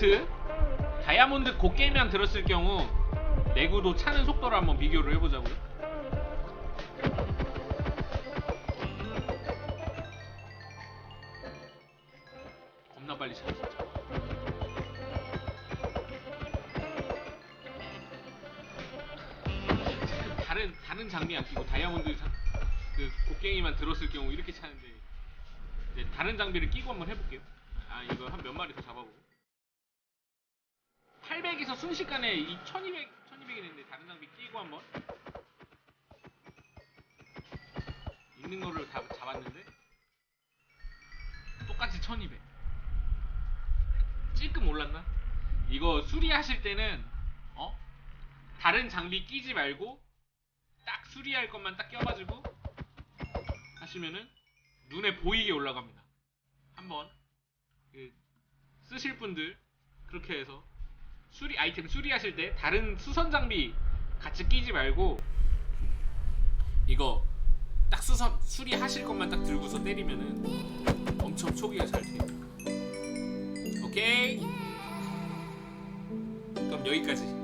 다이아몬드 다이아몬드 곡괭이만 들었을 경우 내구도 차는 속도를 한번 비교를 해보자고요. 겁나 빨리 차네 진짜. 다른 다른 장비 안 끼고 다이아몬드 자- 그 곡괭이만 들었을 경우 이렇게 차는데 이제 다른 장비를 끼고 한번 해볼게요. 아 이거 한 몇 마리 더 잡아보고. 800에서 순식간에 이 1200, 1200이 됐는데 다른 장비 끼고 한번 있는 거를 다 잡았는데 똑같이 1200 찔끔 올랐나? 이거 수리하실 때는 어? 다른 장비 끼지 말고 딱 수리할 것만 딱 껴가지고 하시면은 눈에 보이게 올라갑니다. 한번 그 쓰실 분들 그렇게 해서 수리 아이템 수리하실 때 다른 수선 장비 같이 끼지 말고 이거 딱 수선 수리하실 것만 딱 들고서 때리면은 엄청 초기가 잘 돼요. 오케이. 그럼 여기까지.